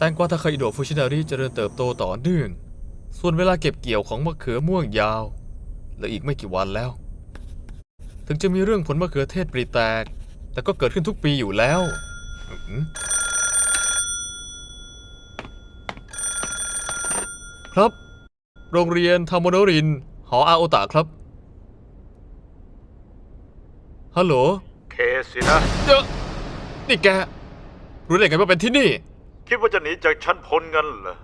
แตงกวาทาคาอิโดะฟูชินาริเจริญเติบโตต่อเนื่อง ส่วนเวลาเก็บเกี่ยวของมะเขือม่วงยาวเหลืออีกไม่กี่วันแล้ว ถึงจะมีเรื่องผลมะเขือเทศปรีแตก แต่ก็เกิดขึ้นทุกปีอยู่แล้วอืมครับ โรงเรียนทาโมโนริน หออาโอตะครับ ฮัลโหลเคสินะเดี๋ยวนี่แก รู้ได้ไงว่าเป็นที่นี่ คิดว่าจะหนีจากฉันพ้นเงินเหรอ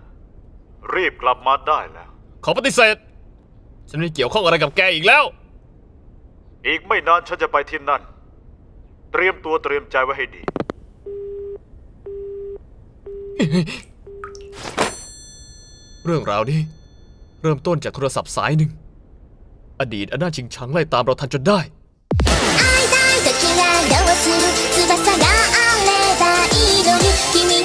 รีบกลับมาได้แล้ว ขอปฏิเสธ ฉันไม่เกี่ยวข้องอะไรกับแกอีกแล้ว อีกไม่นานฉันจะไปที่นั่น เตรียมตัวเตรียมใจไว้ให้ดี เรื่องราวนี้ เริ่มต้นจากโทรศัพท์สายหนึ่ง อดีตอันน่าชิงชังไล่ตามเราทันจนได้ 会いたい時はどうする翼があればいいのに君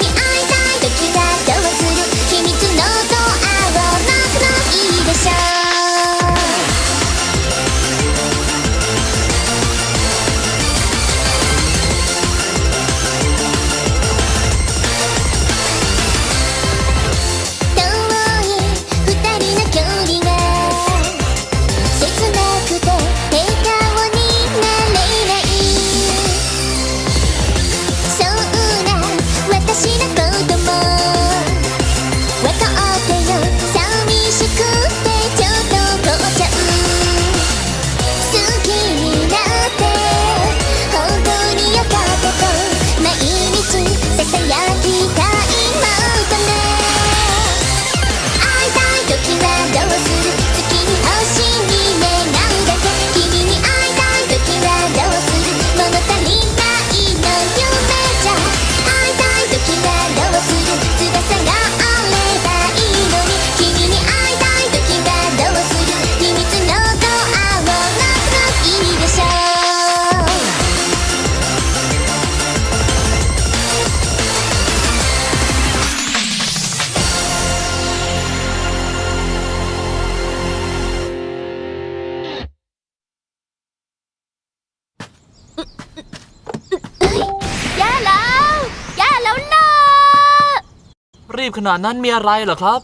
บขนาดนั้นมีอะไรเหรอครับ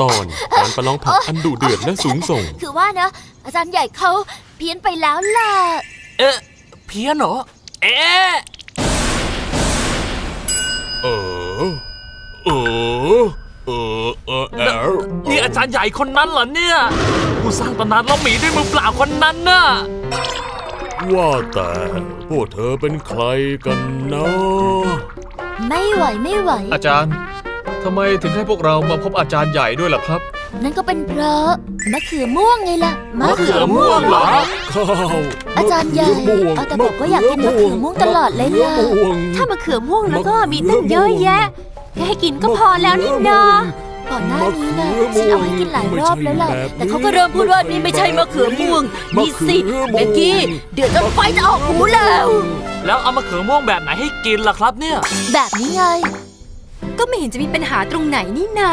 ตอนการประลองผักอันดุเดือดและสูงส่ง คือว่านะ อาจารย์ใหญ่เขาเพี้ยนไปแล้วล่ะเอ๊ะเพี้ยนเหรอ เอ๊ะเออเออเออเออแอลนี่อาจารย์ใหญ่คนนั้นเหรอเนี่ย ผู้สร้างตำนานล้อมหมีด้วยมือเปล่าคนนั้นน่ะว่าแต่พวกเธอเป็นใครกันนะ ไม่ไหวไม่ไหว อาจารย์ ทำไมถึงให้พวกเรามาพบอาจารย์ใหญ่ด้วยล่ะครับ นั่นก็เป็นเพราะมะเขือม่วงไงล่ะมะเขือม่วงเหรอข้าวอาจารย์ใหญ่มะเขืม่วงเอาแต่บอกว่าอยากกินมะเขือม่วงตลอดเลยล่ะมขือม่วง ถ้ามะเขือม่วงแล้วก็มีตั้งเยอะแยะแค่ให้กินก็พอแล้วนี่นาก่อนหน้านี้นะฉันเอาให้กินหลายรอบแล้วล่ะแต่เขาก็เริ่มพูดว่านี่ไม่ใช่มะเขือม่วงนี่สิเบกกี้เดือดจนไฟจะออกหูแล้ว แล้วเอามะเขือม่วงแบบไหนให้กินล่ะครับเนี่ย แบบนี้ไง ก็ไม่เห็นจะมีปัญหาตรงไหนนี่นา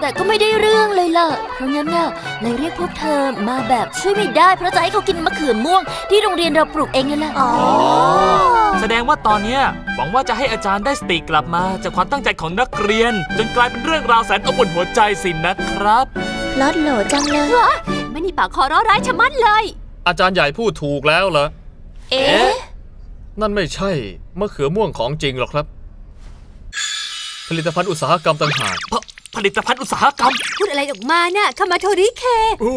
แต่ก็ไม่ได้เรื่องเลยล่ะ เพราะงั้นน่ะเลยเรียกพวกเธอมาแบบช่วยไม่ได้ เพราะจะให้เขากินมะเขือม่วง ที่โรงเรียนเราปลูกเองไงล่ะอ๋อ แสดงว่าตอนเนี้ยหวังว่าจะให้อาจารย์ได้สติกลับมา จากความตั้งใจของนักเรียน จนกลายเป็นเรื่องราวแสนอบอุ่นหัวใจสินนะครับ ลอดโหลจังเลย ไม่มีปากคอร้อร้ายชะมัดเลย อาจารย์ใหญ่พูดถูกแล้วเหรอ เอ๊ะ นั่นไม่ใช่มะเขือม่วงของจริงหรอกครับ ผลิตภัณฑ์อุตสาหกรรมต่างหากผผลิตภัณฑ์อุตสาหกรรม พูดอะไรออกมาน่ะคามาโทริเค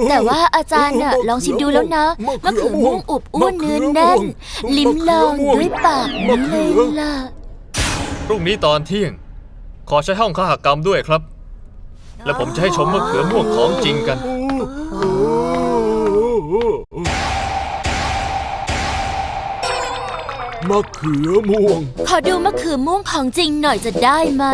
แต่ว่าอาจารย์น่ะลองชิมดูแล้วนะมะเขือม่วงอุบอ้วนเนื้อแน่น ลิ้มลองด้วยปากนี้เลยล่ะพรุ่งนี้ตอนเที่ยง ขอใช้ห้องคหกรรมด้วยครับ และผมจะให้ชมมะเขือม่วงของจริงกัน มะเขือม่วง ขอดูมะเขือม่วงของจริงหน่อยจะได้ไหม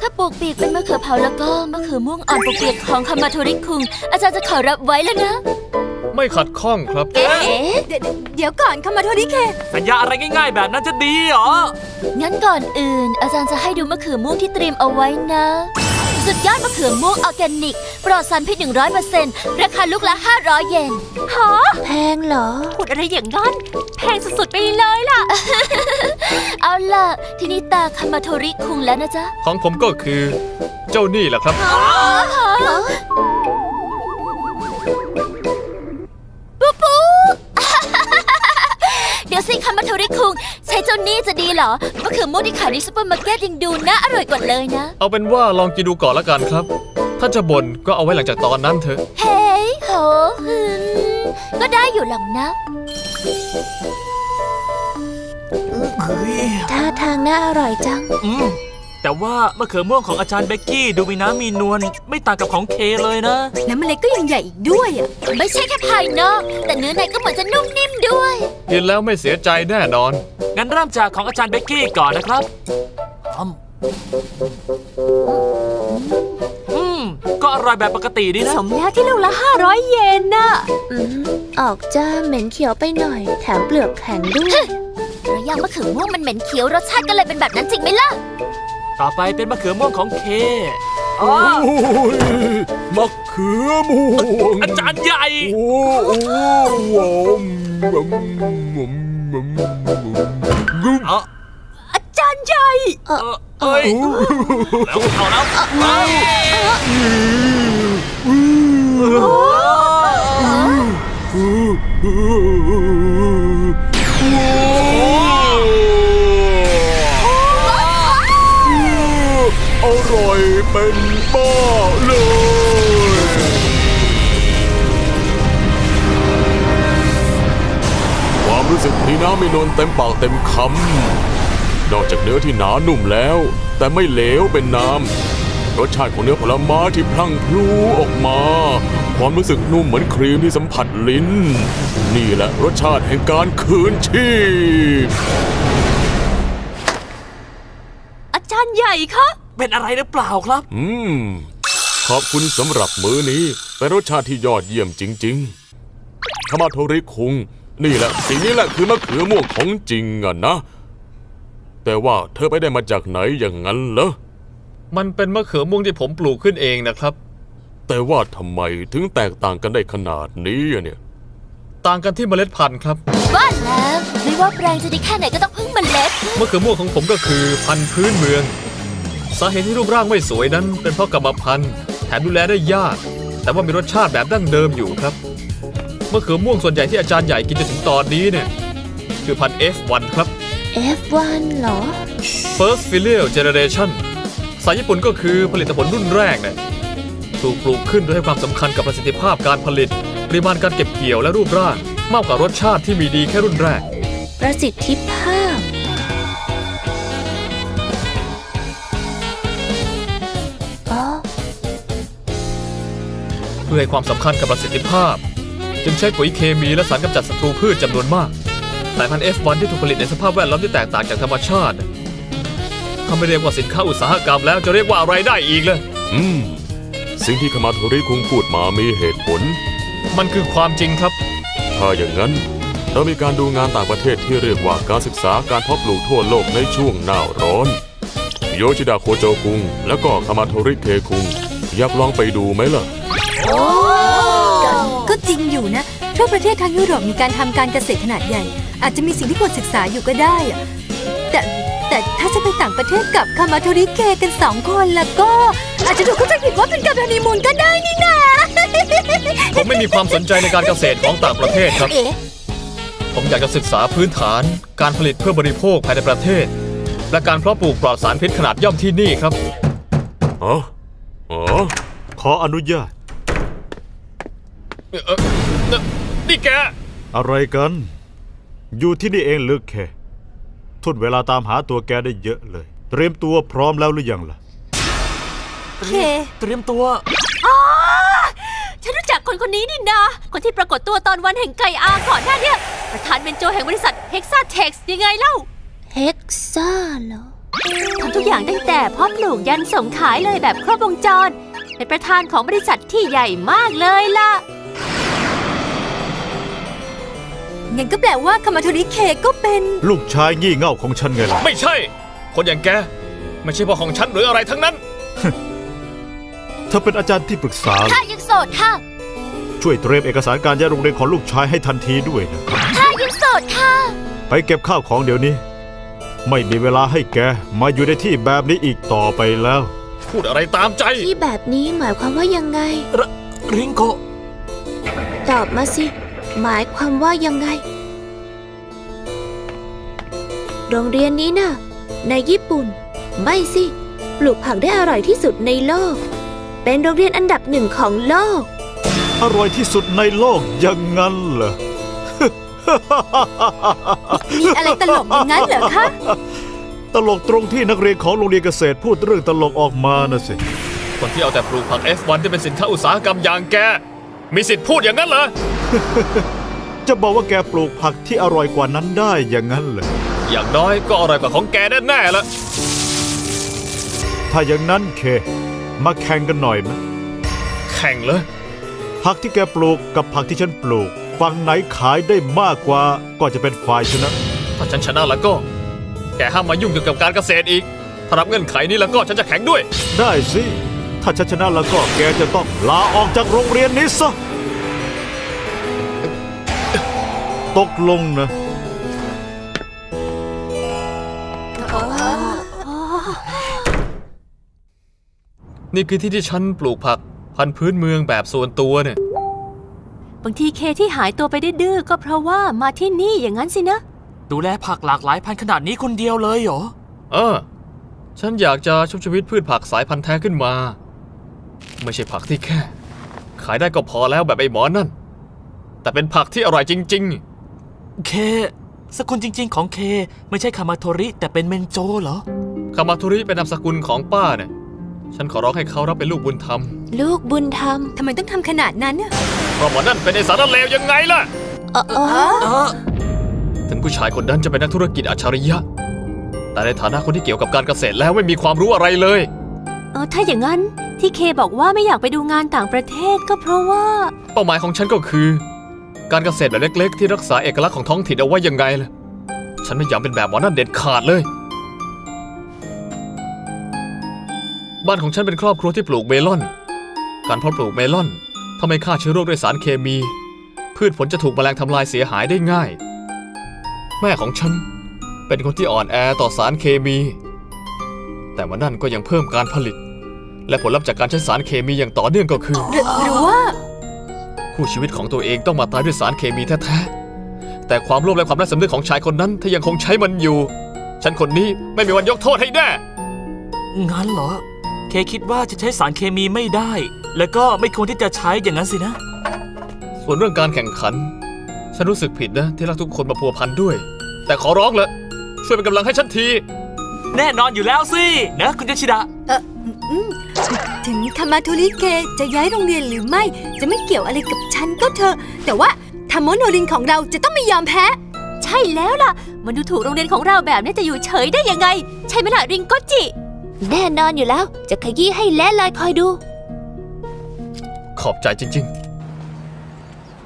ถ้าปลูกปีกเป็นมะเขือเผาแล้วก็มะเขือม่วงอ่อนปลูกเปียกของคามาโทริคุง อาจารย์จะขอรับไว้แล้วนะ ไม่ขัดข้องครับ เอ๊ะเดี๋ยวเดี๋ยวก่อนคามาโทริเค สัญญาอะไรง่ายๆ แบบนั้นจะดีเหรอ งั้นก่อนอื่น อาจารย์จะให้ดูมะเขือม่วงที่เตรียมเอาไว้นะ สุดยอดมะเขือม่วงออร์แกนิก ปลอดสารพิษ100%ราคาลูกละ 500 เยนฮะแพงเหรอ พูดอะไรอย่างนั้น แพงสุดๆไปเลยล่ะ เอาล่ะ ทีนี้ตาคามาโทริคุงแล้วนะจ๊ะของผมก็คือ เจ้านี่แหละครับปู สิคามาโทริคุง ใช้เจ้านี่จะดีเหรอมะเขือม่วงที่ขายในซูเปอร์มาร์เก็ตยังดูน่าอร่อยกว่าเลยนะ เอาเป็นว่าลองกินดูก่อนละกันครับ ถ้าจะบ่นก็เอาไว้หลังจากตอนนั้นเถอะ เฮ้ยโหหืนก็ได้อยู่หลังนะ ท่าทางน่าอร่อยจัง อืม แต่ว่ามะเขือม่วงของอาจารย์เบกกี้ดูมีน้ำมีนวลไม่ต่างกับของเคเลยนะ แล้วเมล็ดก็ยังใหญ่อีกด้วยอะไม่ใช่แค่ภายนอก แต่เนื้อในก็เหมือนจะนุ่มนิ่มด้วย กินแล้วไม่เสียใจแน่นอน งั้นเริ่มจากของอาจารย์เบกกี้ก่อนนะครับอืมอืมก็อร่อยแบบปกติดีนะ สมแล้วที่ลูกละ 500 เยนน่ะ อืมออกจะเหม็นเขียวไปหน่อย แถมเปลือกแข็งด้วยแล้วยังมะเขือม่วงมันเหม็นเขียวรสชาติก็เลยเป็นแบบนั้นจริงไหมล่ะ ต่อไปเป็นมะเขือม่วงของเคอ๋อโอ้ยมะเขือม่วงอาจารย์ใหญ่ โอ้โอ้ว้าวงมงมงมงมเอาอาจารย์ใหญ่เออเอ้ยแล้วเอาแล้วเอา อร่อยเป็นบ้าเลย ความรู้สึกมีน้ำมีนวลเต็มปากเต็มคำนอกจากเนื้อที่หนานุ่มแล้ว แต่ไม่เหลวเป็นน้ำรสชาติของเนื้อผลไม้ที่พลั่งพลูออกมา ความรู้สึกนุ่มเหมือนครีมที่สัมผัสลิ้น นี่แหละรสชาติแห่งการคืนชีพอาจารย์ใหญ่คะ เป็นอะไรหรือเปล่าครับ อืม ขอบคุณสำหรับมื้อนี้เป็นรสชาติที่ยอดเยี่ยมจริงๆคามาโทริคุง นี่แหละสิ่งนี้แหละคือมะเขือม่วงของจริงอะนะ แต่ว่าเธอไปได้มาจากไหนอย่างนั้นเหรอ มันเป็นมะเขือม่วงที่ผมปลูกขึ้นเองนะครับ แต่ว่าทำไมถึงแตกต่างกันได้ขนาดนี้อะเนี่ย ต่างกันที่เมล็ดพันธุ์ครับ ว่าแล้วไม่ว่าแปลงจะดีแค่ไหนก็ต้องพึ่งเมล็ด มะเขือม่วงของผมก็คือพันธุ์พื้นเมือง สาเหตุที่รูปร่างไม่สวยนั้น เป็นเพราะกรรมพันธุ์แถมดูแลได้ยาก แต่ว่ามีรสชาติแบบดั้งเดิมอยู่ครับมะเขือม่วงส่วนใหญ่ที่อาจารย์ใหญ่กินจนถึงตอนนี้เนี่ยคือพันธุ์ F1 ครับ F1 เหรอ First Filial Generation สายญี่ปุ่นก็คือผลิตผลรุ่นแรกเนี่ยถูกปลูกขึ้นโดยให้ความสำคัญกับประสิทธิภาพการผลิต ปริมาณการเก็บเกี่ยวและรูปร่างมากกว่ารสชาติที่มีดีแค่รุ่นแรก ประสิทธิภ พื่อให้ความสำคัญกับประสิทธิภาพ จึงใช้ปุ๋ยเคมีและสารกำจัดศัตรูพืชจำนวนมากสายพันธุ์ F1 ที่ถูกผลิตในสภาพแวดล้อมที่แตกต่างจากธรรมชาติถ้าไม่เรียกว่าสินค้าอุตสาหกรรมแล้วจะเรียกว่าอะไรได้อีกเลยอืม สิ่งที่คามาโทริคุงพูดมามีเหตุผล มันคือความจริงครับ ถ้าอย่างนั้น เรามีการดูงานต่างประเทศที่เรียกว่าการศึกษาการเพาะปลูกทั่วโลกในช่วงหน้าร้อน โยชิดะโคโจคุง แล้วก็คามาโทริเคคุง อยากลองไปดูไหมล่ะ ก็จริงอยู่นะทั่วประเทศทางยุโรปมีการทำการเกษตรขนาดใหญ่ อาจจะมีสิ่งที่ควรศึกษาอยู่ก็ได้อะแต่แต่ถ้าจะไปต่างประเทศกับคามาโทริเคกันสองคนแล้วก็ อาจจะถูกเข้าใจผิดว่าเป็นการฮันนีมูนก็ได้นี่นาผมไม่มีความสนใจในการเกษตรของต่างประเทศครับ เอ๊ะผมอยากจะศึกษาพื้นฐาน การผลิตเพื่อบริโภคภายในประเทศ และการเพาะปลูกปลอดสารพิษขนาดย่อมที่นี่ครับ อ๋อ อ๋อ ขออนุญาต เอ่อเอ่อนี่แก อะไรกัน อยู่ที่นี่เองลึกแค่ทุนเวลาตามหาตัวแกได้เยอะเลย เตรียมตัวพร้อมแล้วหรือยังล่ะ เค เตรียมตัวฉันรู้จักคนคนนี้นี่นาคนที่ปรากฏตัวตอนวันแห่งไก่อาก่อนหน้าเนี่ย ประธานเบนโจแห่งบริษัทเฮกซาเท็กซ์ยังไงเล่า เฮกซ่าเหรอ ทำทุกอย่างตั้งแต่เพาะปลูกยันส่งขายเลยแบบครบวงจร เป็นประธานของบริษัทที่ใหญ่มากเลยล่ะ งั้นก็แปลว่าคามาโทริเคก็เป็น ลูกชายงี่เง่าของฉันไงล่ะ ไม่ใช่ คนอย่างแก ไม่ใช่พ่อของฉันหรืออะไรทั้งนั้นธอเป็นอาจารย์ที่ปรึกษา ข้ายังโสดค่ะ ช่วยเตรียมเอกสารการย้ายโรงเรียนของลูกชายให้ทันทีด้วยนะ ข้ายังโสดค่ะ ไปเก็บข้าวของเดี๋ยวนี้ ไม่มีเวลาให้แก มาอยู่ในที่แบบนี้อีกต่อไปแล้ว พูดอะไรตามใจ ที่แบบนี้หมายความว่ายังไง ริงโกะตอบมาสิ หมายความว่ายังไง โรงเรียนนี้น่ะ ในญี่ปุ่น ไม่สิ ปลูกผักได้อร่อยที่สุดในโลก เป็นโรงเรียนอันดับหนึ่งของโลก อร่อยที่สุดในโลกอยังงั้นเหรอ มีอะไรตลกอย่างนั้นเหรอคะ ตลกตรงที่นักเรียนของโรงเรียนเกษตรพูดเรื่องตลกออกมานะสิ คนที่เอาแต่ปลูกผัก F1 ที่เป็นสินค้าอุตสาหกรรมอย่างแก มีสิทธิ์พูดอย่างนั้นเหรอ จะบอกว่าแกปลูกผักที่อร่อยกว่านั้นได้อย่างนั้นเหรออย่างน้อยก็อร่อยกว่าของแกแน่ๆละถ้าอย่างนั้นเค มาแข่งกันหน่อยไหมแข่งเลย ผักที่แกปลูกกับผักที่ฉันปลูก ฝั่งไหนขายได้มากกว่าก็จะเป็นฝ่ายชนะ ถ้าฉันชนะแล้วก็ แกห้ามมายุ่งเกี่ยวกับการเกษตรอีกถ้ารับเงื่อนไขนี้แล้วก็ฉันจะแข่งด้วย ได้สิ ถ้าฉันชนะแล้วก็แกจะต้องลาออกจากโรงเรียนนี้ซะ ตกลงนะ นี่คือที่ที่ฉันปลูกผัก พันธุ์พื้นเมืองแบบส่วนตัวเนี่ย บางทีเคที่หายตัวไปดื้อๆก็เพราะว่ามาที่นี่อย่างนั้นสินะ ดูแลผักหลากหลายพันธุ์ขนาดนี้คนเดียวเลยเหรอ เออ ฉันอยากจะชุบชีวิตพืชผักสายพันธุ์แท้ขึ้นมา ไม่ใช่ผักที่แค่ ขายได้ก็พอแล้วแบบไอ้หมอนั่น แต่เป็นผักที่อร่อยจริง เค สกุลจริง ๆ ของเค ไม่ใช่คามาโทริแต่เป็นเมนโจเหรอๆคามาทุริเป็นนามสกุลของป้าเนี่ย ฉันขอร้องให้เขารับเป็นลูกบุญธรรม ลูกบุญธรรมทำไมต้องทำขนาดนั้นน่ะเพราะหมอนั่นเป็นไอ้สารเลวยังไงล่ะเออเออเออถึงผู้ชายคนนั้นจะเป็นนักธุรกิจอัจฉริยะ แต่ในฐานะคนที่เกี่ยวกับการเกษตรแล้วไม่มีความรู้อะไรเลย เออถ้าอย่างนั้นที่เคบอกว่าไม่อยากไปดูงานต่างประเทศก็เพราะว่า เป้าหมายของฉันก็คือ การเกษตรแบบเล็กๆ ที่รักษาเอกลักษณ์ของท้องถิ่นเอาไว้ยังไงล่ะ ฉันไม่อยากเป็นแบบหมอนั่นเด็ดขาดเลย บ้านของฉันเป็นครอบครัวที่ปลูกเมลอน การเพาะปลูกเมลอนทำให้ฆ่าเชื้อโรคด้วยสารเคมี พืชผลจะถูกแมลงทำลายเสียหายได้ง่าย แม่ของฉันเป็นคนที่อ่อนแอต่อสารเคมี แต่ว่านั่นก็ยังเพิ่มการผลิต และผลลัพธ์จากการใช้สารเคมีอย่างต่อเนื่องก็คือ หรือหรือว่า คู่ชีวิตของตัวเองต้องมาตายด้วยสารเคมีแท้ๆ แต่ความโลภและความไร้สำนึกของชายคนนั้นถ้ายังคงใช้มันอยู่ ฉันคนนี้ไม่มีวันยกโทษให้แน่ งั้นเหรอ เคคิดว่าจะใช้สารเคมีไม่ได้ แล้วก็ไม่ควรที่จะใช้อย่างนั้นสินะ ส่วนเรื่องการแข่งขัน ฉันรู้สึกผิดนะที่รักทุกคนมาพัวพันด้วย แต่ขอร้องเลยช่วยเป็นกำลังให้ฉันที แน่นอนอยู่แล้วสินะคุณยชิดะ เอออืม ถึงคามาโทริเคจะย้ายโรงเรียนหรือไม่ จะไม่เกี่ยวอะไรกับฉันก็เถอะแต่ว่าทามโมโนรินของเราจะต้องไม่ยอมแพ้ ใช่แล้วล่ะ มันดูถูกโรงเรียนของเราแบบนี้จะอยู่เฉยได้ยังไง ใช่ไหมล่ะริงโกจิ แน่นอนอยู่แล้ว จะขยี้ให้เละเลยคอยดู ขอบใจจริง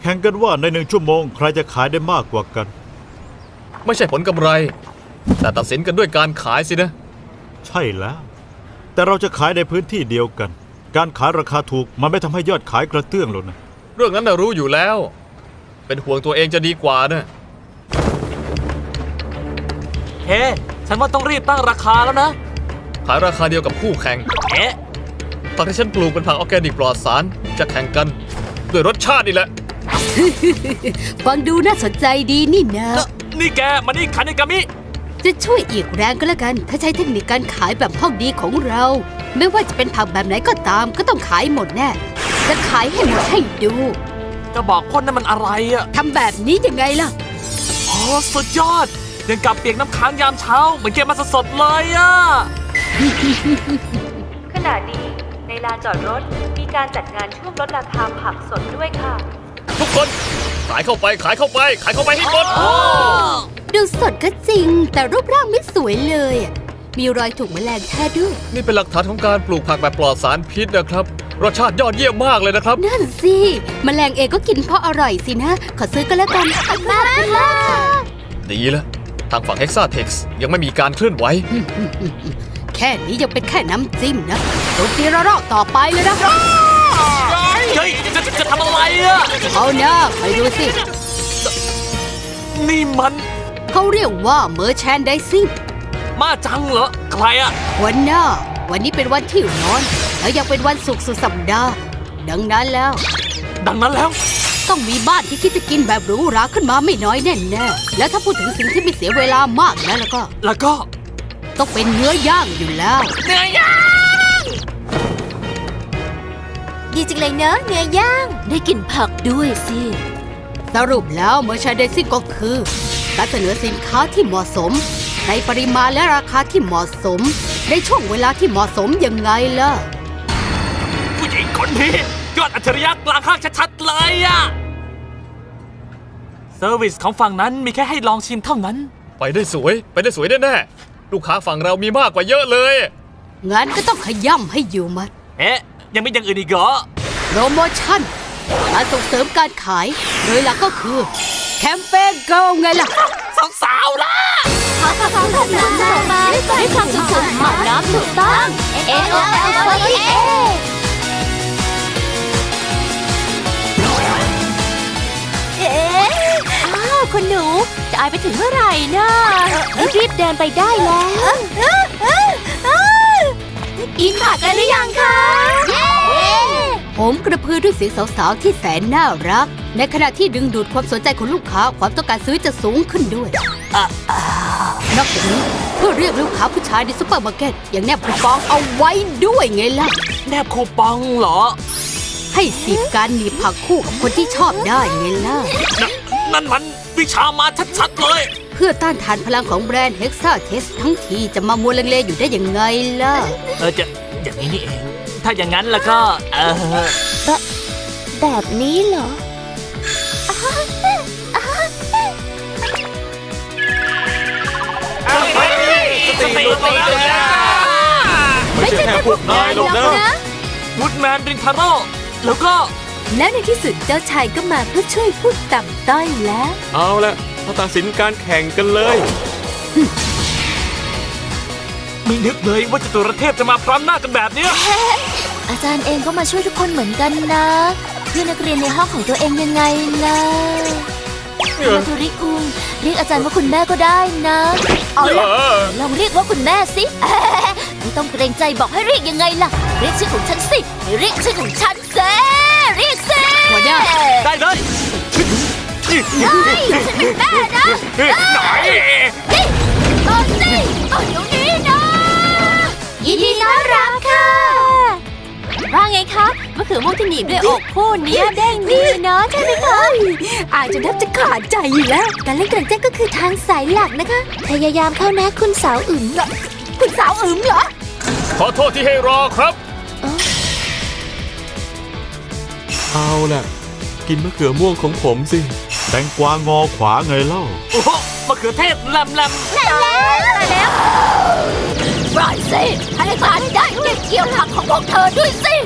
แข่งกันว่าในหนึ่งชั่วโมง ใครจะขายได้มากกว่ากันๆไม่ใช่ผลกำไร แต่ตัดสินกันด้วยการขายสินะ ใช่แล้ว แต่เราจะขายในพื้นที่เดียวกัน การขายราคาถูกมันไม่ทำให้ยอดขายกระเตื้องหรอกนะ เรื่องนั้นน่ะรู้อยู่แล้ว เป็นห่วงตัวเองจะดีกว่านะเฮ้ฉันว่าต้องรีบตั้งราคาแล้วนะ ขายราคาเดียวกับคู่แข่งเอ๊ะผักที่ฉันปลูกเป็นผักออร์แกนิกปลอดสารจะแข่งกันด้วยรสชาตินี่แหละ ฟังดูน่าสนใจดีนี่นะ นี่แกมานี่คันกามิ จะช่วยอีกแรงก็แล้วกัน ถ้าใช้เทคนิคการขายแบบห้องดีของเรา ไม่ว่าจะเป็นผักแบบไหนก็ตาม ก็ต้องขายหมดแน่ จะขายให้หมดให้ดูก็บอกพ่นนั่นมันอะไรอะทำแบบนี้ยังไงล่ะโอ้สุดยอด ยังกับเปียกน้ำค้างยามเช้า เหมือนเกมมาสดๆเลยอะขณะนี้ในลานจอดรถมีการจัดงานช่วงลดราคาผักสดด้วยค่ะ ทุกคนขายเข้าไปขายเข้าไป ขายเข้าไปให้หมดดูสดก็จริง แต่รูปร่างไม่สวยเลยอะมีรอยถูกแมลงแท้ด้วย นี่เป็นหลักฐานของการปลูกผักแบบปลอดสารพิษนะครับรสชาติยอดเยี่ยมมากเลยนะครับ นั่นสิแมลงเองก็กินเพราะอร่อยสินะ ขอซื้อก็แล้วกันมาเลยดีละทางฝั่ง Hexatex ยังไม่มีการเคลื่อนไหวแแค่นี้ยังเป็นแค่น้ำจิ้มนะโจมตีระรอกต่อไปเลยนะ เฮ้ยจะจะจะทำอะไรอะเอานะไปดูสิ นี่มัน เขาเรียกว่าเมอร์แชนไดซิ่งมาจังเหรอ ใครอะวันหน้า วันนี้เป็นวันที่ร้อน แล้วยังเป็นวันศุกร์สุดสัปดาห์ ดังนั้นแล้ว ดังนั้นแล้ว ต้องมีบ้านที่คิดจะกินแบบหรูหราขึ้นมาไม่น้อยแน่แน่ๆแล้วถ้าพูดถึงสิ่งที่ไม่เสียเวลามากแล้วแล้วก็ แล้วก็ ต้องเป็นเนื้อย่างอยู่แล้ว เนื้อย่าง ดีจังเลยเนอะเนื้อย่างได้กลิ่นผักด้วยสิ สรุปแล้วเมอร์ชานไดซิ่งก็คือ การเสนอสินค้าที่เหมาะสม ในปริมาณและราคาที่เหมาะสม ในช่วงเวลาที่เหมาะสมยังไงล่ะ ผู้หญิงคนนี้ ยอดอัจฉริยะกลางข้างชัดๆเลยอะเซอร์วิสของฝั่งนั้นมีแค่ให้ลองชิมเท่านั้น ไปได้สวย ไปได้สวยแน่ๆลูกค้าฝั่งเรามีมากกว่าเยอะเลย งั้นก็ต้องขย่ำให้อยู่มัด เอ๊ะ ยังมีอย่างอื่นอีกเหรอโปรโมชั่นการส่งเสริมการขายโดยหลักก็คือ แคมเปญเกิลไงล่ะ สาวๆล่ะขอขอขอขอน้ำส่งมาด้วยความสุขสุดหมอนน้ำถูกต้อง A O L 4 A เอ๊ะอ้าวคุณหนู จะอายไปถึงเมื่อไหร่นะรีบๆเดินไปได้แล้วกินผักกันหรือยังคะเย้ ผมกระพือด้วยเสียงสาวๆที่แสนน่ารัก ในขณะที่ดึงดูดความสนใจของลูกค้าความต้องการซื้อจะสูงขึ้นด้วยนอกจากนี้เพื่อเรียกลูกค้าผู้ชายในซุปเปอร์มาร์เก็ตยังแนบคูปองเอาไว้ด้วยไงล่ะ แนบคูปองเหรอ ให้สิบการหนีบผักคู่กับคนที่ชอบได้ไงล่ะนนั่นมันวิชามาชัดๆเลย เพื่อต้านทานพลังของแบรนด์ Hexa Test ทั้งทีจะมามัวลังเลอยู่ได้ยังไงล่ะ เออจะอย่างนี้นี่เอง ถ้าอย่างนั้นแล้วก็เออแบบนี้เหรอ สติลงไปแล้วนะไม่ใช่แค่พวกนายหรอกนะวูดแมนรินทาโร่แล้วก็ และในที่สุดเจ้าชายก็มาเพื่อช่วยผู้ต่ำต้อยแล้ว เอาละมาตัดสินการแข่งกันเลย ไม่นึกเลยว่าจตุรเทพจะมาพร้อมหน้ากันแบบเนี้ย อาจารย์เองก็มาช่วยทุกคนเหมือนกันนะเพื่อนนักเรียนในห้องของตัวเองยังไงล่ะมาทุริคุงเรียกอาจารย์ว่าคุณแม่ก็ได้นะเอาล่ะลองเรียกว่าคุณแม่สิไม่ต้องเกรงใจบอกให้เรียกยังไงล่ะ เรียกชื่อของฉันสิเรียกชื่อของฉันเซเรียกสิหัวหน้า ได้เลยได้ฉันเป็นแม่นะหน่อยนี่ตอนสิตอนเดี๋ยวนี้นะ ยินดีต้อนรับค่ะ ว่าไงคะมะเขือม่วงที่หนีบด้วยอกคู่เนี้ยเด้งดีเนาะใช่ไหมคะอาจจะแทบจะขาดใจอยู่แล้ว การเล่นกระแจ้งก็คือทางสายหลักนะคะ พยายามเข้านะคุณสาวอึ๋มคุณสาวอึมเหรอ ขอโทษที่ให้รอครับ เอาละกินมะเขือม่วงของผมสิ แตงกวางอขวาไงเล่า โอ้โหมะเขือเทศลำลแล้วแล้ว ปล่อยสิ ให้ฉันได้เก็บเกี่ยวผักของพวกเธอด้วยสิ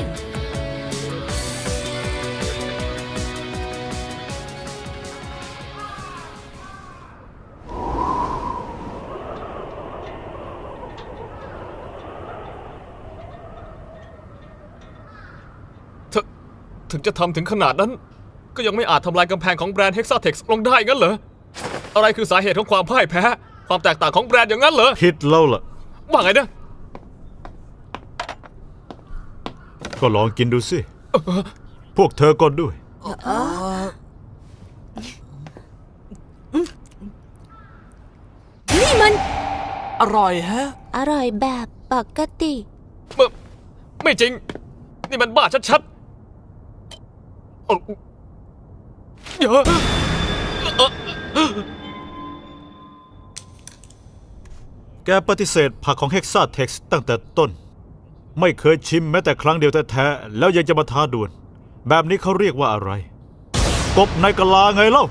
ถถึงจะทำถึงขนาดนั้น ก็ยังไม่อาจทำลายกำแพงของแบรนด์ Hexatex ลงได้งั้นเหรอ อะไรคือสาเหตุของความพ่ายแพ้ ความแตกต่างของแบรนด์อย่างนั้นเหรอ ผิดแล้วล่ะ ว่าไงนะ ก็ลองกินดูสิ พวกเธอก็ด้วย นี่มันำอร่อยฮะ อร่อยแบบปกติ ไม่ไม่จริง นี่มันบ้าชัดๆเอาเยอ แกปฏิเสธผักของ Hexa Tex ตั้งแต่ต้น ไม่เคยชิมแม้แต่ครั้งเดียวแท้ๆแล้วยังจะมาท้าดวลแบบนี้เขาเรียกว่าอะไร กบในกะลาไงเล่า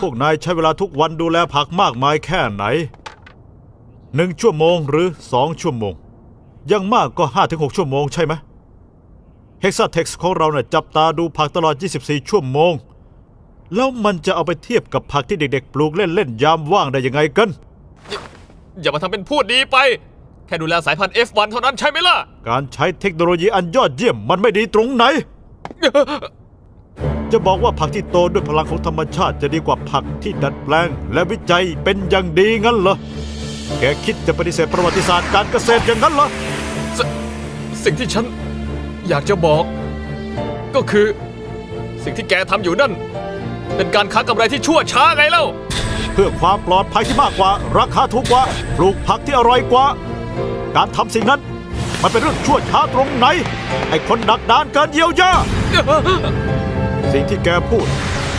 พวกนายใช้เวลาทุกวันดูแลผักมากมายแค่ไหนหนึ่งชั่วโมงหรือสองชั่วโมง ยังมากก็ห้าถึงหกชั่วโมงใช่ไหม Hexatex ของเราเนี่ยจับตาดูผักตลอด 24 ชั่วโมง แล้วมันจะเอาไปเทียบกับผักที่เด็กๆ ปลูกเล่นๆ ยามว่างได้ยังไงกัน อย่ามาทำเป็นพูดดีไป แค่ดูแลสายพันธุ์ F1 เท่านั้นใช่ไหมล่ะ การใช้เทคโนโลยีอันยอดเยี่ยมมันไม่ดีตรงไหน จะบอกว่าผักที่โตด้วยพลังของธรรมชาติจะดีกว่าผักที่ดัดแปลง และวิจัยเป็นอย่างดีงั้นเหรอ แกคิดจะปฏิเสธประวัติศาสตร์การเกษตรอย่างนั้นเหรอสิ่งที่ฉันอยากจะบอก ก็คือ สิ่งที่แกทำอยู่นั่น เป็นการค้ากำไรที่ชั่วช้าไงเล่า เพื่อความปลอดภัยที่มากกว่า ราคาถูกกว่า ปลูกผักที่อร่อยกว่า การทำสิ่งนั้น มันเป็นเรื่องชั่วช้าตรงไหน ไอ้คนดักดานเกินเยียวยา สิ่งที่แกพูด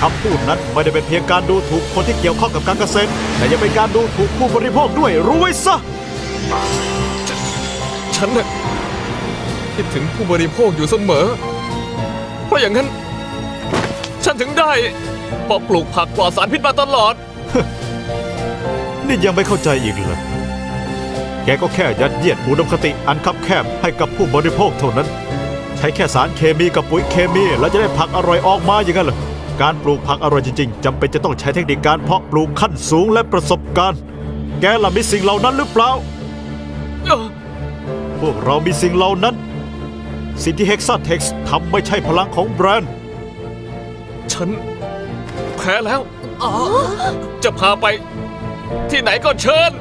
คำพูดนั้นไม่ได้เป็นเพียงการดูถูกคนที่เกี่ยวข้องกับการเกษตร แต่ยังเป็นการดูถูกผู้บริโภคด้วยรู้ไว้ซะ ฉันน่ะคิดถึงผู้บริโภคอยู่เสมอ เพราะอย่างนั้น ฉันถึงได้ เพาะปลูกผักปลอดสารพิษมาตลอด นี่ยังไม่เข้าใจอีกเลยแกก็แค่ยัดเยียดอุดมคติอันคับแคบให้กับผู้บริโภคเท่านั้น ใช้แค่สารเคมีกับปุ๋ยเคมี แล้วจะได้ผักอร่อยออกมาอย่างนั้นเหรอการปลูกผักอร่อยจริงๆจำเป็นจะต้องใช้เทคนิคการเพาะปลูกขั้นสูงและประสบการณ์ แกล่ะมีสิ่งเหล่านั้นหรือเปล่า พวกเรามีสิ่งเหล่านั้น สิ่งที่ Hexatex ทำไม่ใช่พลังของแบรนด์ ฉัน แพ้แล้ว จะพาไป ที่ไหนก็เชิญ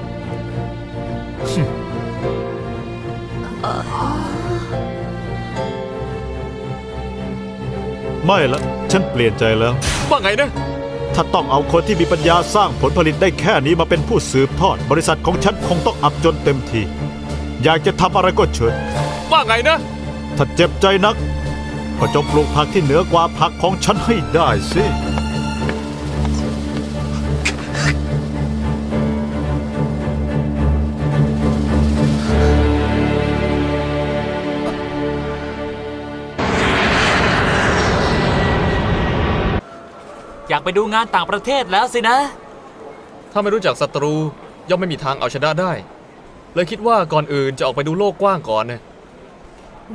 ไม่ละฉันเปลี่ยนใจแล้ว ว่าไงนะ ถ้าต้องเอาคนที่มีปัญญาสร้างผลผลิตได้แค่นี้มาเป็นผู้สืบทอด บริษัทของฉันคงต้องอับจนเต็มที อยากจะทำอะไรก็เชิญ ว่าไงนะ ถ้าเจ็บใจนัก ก็จงปลูกผักที่เหนือกว่าผักของฉันให้ได้สิ ไปดูงานต่างประเทศแล้วสินะ ถ้าไม่รู้จักศัตรูย่อมไม่มีทางเอาชนะได้ เลยคิดว่าก่อนอื่นจะออกไปดูโลกกว้างก่อนนะ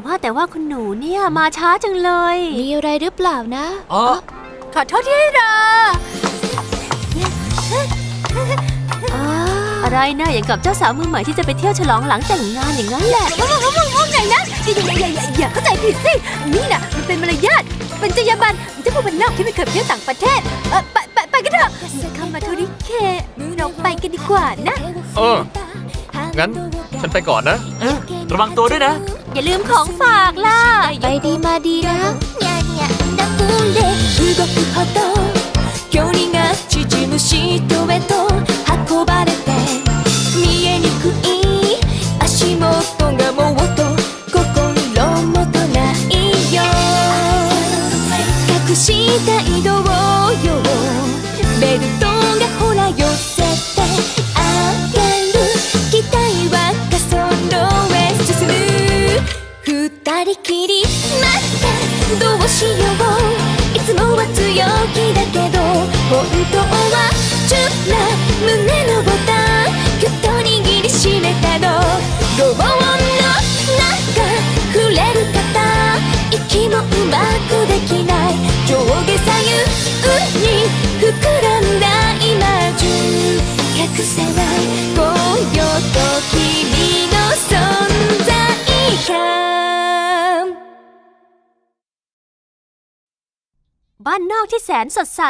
ว่าแต่ว่าคุณหนูเนี่ยมาช้าจังเลย มีอะไรหรือเปล่านะ อ๋อ ขอโทษที่ให้รออะไรนะอย่างกับเจ้าสาวมือใหม่ที่จะไปเที่ยวฉลองหลังแต่งงานอย่างนั้นแหละว่าว่าว่าว่าไงนะอย่าอย่าอย่าอย่าอย่าเข้าใจผิดสิ นี่นะมันเป็นมารยาท เป็นจรรยาบรรณเจ้าพวกมันนอกที่ไม่เคยไปเที่ยวต่างประเทศ เออไปไปไปกันเถอะคามาโทริเคเราไปกันดีกว่านะ เออ งั้น ฉันไปก่อนนะ เออระวังตัวด้วยนะ อย่าลืมของฝากล่ะ ไปดีมาดีนะ ニャニャだんで動くほど距離が縮むシートへと運ばれ บ้านนอกที่แสนสดใส